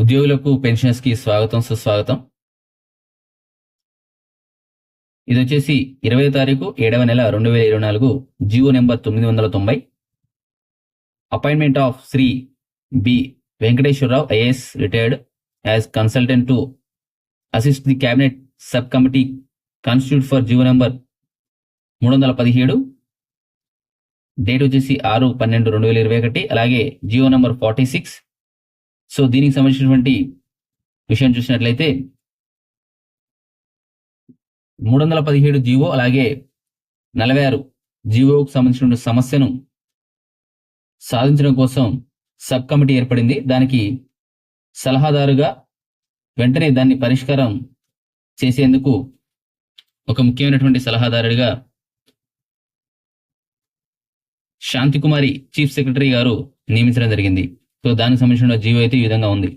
ఉద్యోగులకు పెన్షనర్స్కి స్వాగతం సుస్వాగతం. ఇది వచ్చేసి ఇరవై తారీఖు ఏడవ నెల రెండు వేల ఇరవై నాలుగు జియో నెంబర్ తొమ్మిది వందల తొంభై. Appointment of Shri B Venkateswara Rao IAS retired as consultant to assist the cabinet sub committee constitute for GO number మూడు వందల పదిహేడు. డేట్ వచ్చేసి ఆరు పన్నెండు రెండు వేల ఇరవై ఒకటి అలాగే GO number forty six so దీనికి సంబంధించినటువంటి విషయం చూసినట్లయితే మూడు వందల పదిహేడు జీవో అలాగే నలభై ఆరు జీవోకు సంబంధించిన సమస్యను సాధించడం కోసం సబ్ కమిటీ ఏర్పడింది. దానికి సలహాదారుగా వెంటనే దాన్ని పరిష్కారం చేసేందుకు ఒక ముఖ్యమైనటువంటి సలహాదారుడిగా శాంతికుమారి చీఫ్ సెక్రటరీ గారు నియమించడం జరిగింది. సో దానికి సంబంధించిన జీవో అయితే ఈ విధంగా ఉంది.